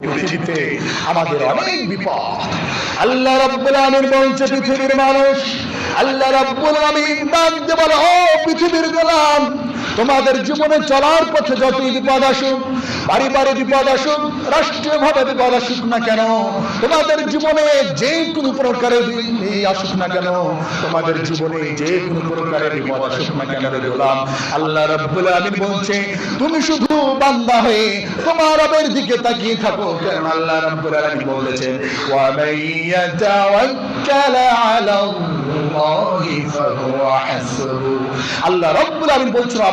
পৃথিবীতে আমাদের অনেক বিপদ। আল্লাহ রাব্বুল আলামিন বলছে, পৃথিবীর মানুষ, আল্লাহ রাব্বুল আলামিন ডাক দিয়ে বলে, ও পৃথিবীর গোলাম তোমাদের জীবনে চলার পথে যতই বিপদ আসুক, বাড়ি বিপদ আসুক রাষ্ট্রীয় ভাবে বিপদ আসুক না কেন, তোমাদের জীবনে যে কোনো প্রকারের আসুক না কেন, তোমাদের জীবনে যে কোনো প্রকারের বিপদ আসুক না কেন রে গোলাম। আল্লাহ রাব্বুল আলামিন বলছে, তুমি শুধু বান্দা হয়ে তোমার রবের দিকে তাকিয়ে থাকো কারণ আল্লাহ রাব্বুল আলামিন বলেছেন, ওয়া মাইয়াতাওয়াক্কাল হাসবু আল্লাহ রাব্বুল আলামিন বলছেন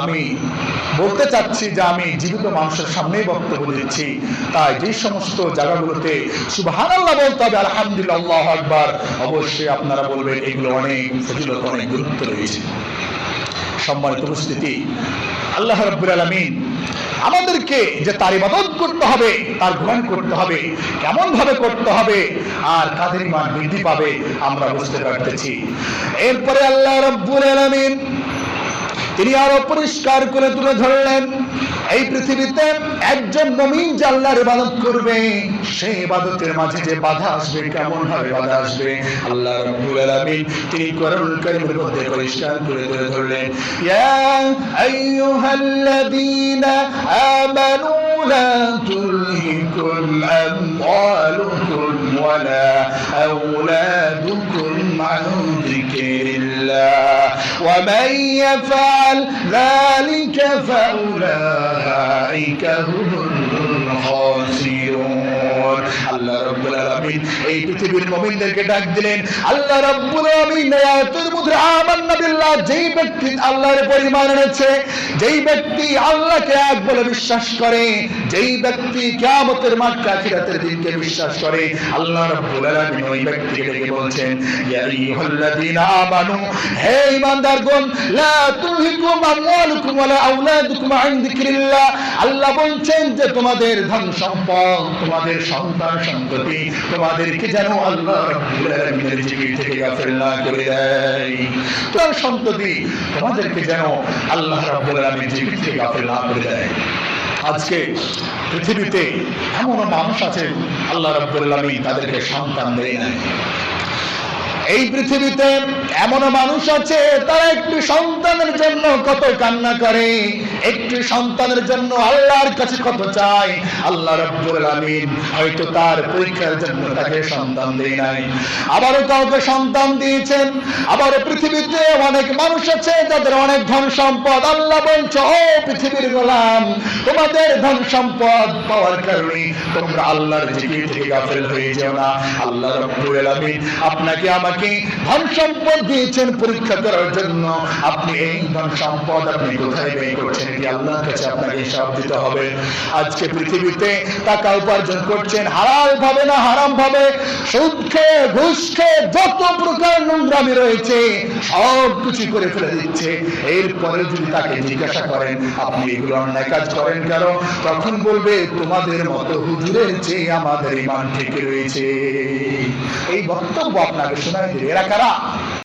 আমি বলতে চাচ্ছি যে আমি জীবিত মানুষের সামনেই বক্তব্য দিচ্ছি। তাই যে সমস্ত জায়গাগুলোতে সুবাহান বলতে হবে, আলহামদুলিল্লাহ আকবার, অবশ্যই আপনারা বলবেন এগুলো অনেক ফজিলত অনেক গুরুত্ব রয়েছে। সম্মানিত উপস্থিতি, আল্লাহ রব্বুল আলমিন আমাদেরকে যে তার ইবাদত করতে হবে, তার গ্রহণ করতে হবে কেমন ভাবে করতে হবে আর কাদের ইমান বৃদ্ধি পাবে আমরা বুঝতে পারতেছি। এরপরে আল্লাহ রব্বুল আলমিন তিনি আরও পরিষ্কার করে তুলে ধরলেন, এই পৃথিবীতে একজন মমিন জাল্লার ইবাদত করবে সেই ইবাদতের মাঝে যে বাধা আসবে কেমন হবে বাধা আসবে? আল্লাহ রাব্বুল আলামিন তিনি কোরআন কারীমের মধ্যে পরিষ্কার করে তুলে ধরলেন, ইয়া আইয়ুহাল্লাযীনা আমানু لا تلهكم أموالكم ولا أولادكم عن ذكر الله. ومن يفعل ذلك فأولئك هم الخاسرون. রাব্বুল আলামিন এই পৃথিবীর মুমিনদেরকে ডাক দিলেন, আল্লাহ রাব্বুল আলামিন আয়াতের মধ্যে আমান্না বিল্লাহ। যেই ব্যক্তি আল্লাহর এনেছে, যেই ব্যক্তি আল্লাহকে এক বলে বিশ্বাস করে, যেই ব্যক্তি কিয়ামতের আখিরাতের দিনকে বিশ্বাস করে, আল্লাহ রাব্বুল আলামিন ওই ব্যক্তিকে ডেকে বলছেন, ইয়া আমানু, হে ঈমানদারগণ লা তুলহিকুম আমওয়ালুকুম ওয়ালা আওলাদুকুম আন যিকরিল্লাহ। আল্লাহ বলছেন যে, তোমাদের ধন সম্পদ, তোমাদের সন্তান সন্ততি তোমাদেরকে যেন আল্লাহ করে তোমাদেরকে যেন আল্লাহ করে আজকে পৃথিবীতে এমন মানুষ আছে আল্লাহ রব্বুল তাদেরকে সন্তান দেয় নাই। এই পৃথিবীতে এমন মানুষ আছে, তারা একটি সন্তানের জন্য কত কান্না করে, একটি সন্তানের জন্য আল্লাহর কাছে কত চায়। আল্লাহ রাব্বুল আলামিন হয়তো তার পরীক্ষার জন্য তাকে সন্তান দেয় নাই। আবারও কাউকে সন্তান দিয়েছেন। আবারও পৃথিবীতে অনেক মানুষ আছে যাদের অনেক ধন সম্পদ। আল্লাহ বলছে, ও পৃথিবীর গোলাম, তোমাদের ধন সম্পদ পাওয়ার কারণে তোমরা আল্লাহর জিকির থেকে গাফেল হয়ে যেও না। আল্লাহ রাব্বুল আলামিন আপনাকে আমাকে ধন সম্পদ দিয়েছেন পরীক্ষা করার জন্য। আপনি এই ধন সম্পদ আপনি কোথায় ব্যয় করছেন? এটি আল্লাহর কাছে আপনাকে হিসাব দিতে হবে। আজকে পৃথিবীতে টাকা উপার্জন করছেন হালাল ভাবে না হারাম ভাবে সুদ খেয়ে ঘুষ খেয়ে যত প্রকার নোংরামি রয়েছে, সব কিছু করে ফেলে দিচ্ছে। এরপরে যদি তাকে জিজ্ঞাসা করেন, আপনি এগুলো অন্যায় কাজ করেন কেন? তখন বলবে, তোমাদের মতো হুজুরের চেয়ে আমাদের ইমান ঠিক রয়েছে। এই বক্তব্য আপনাকে দিবে। এরা কারা?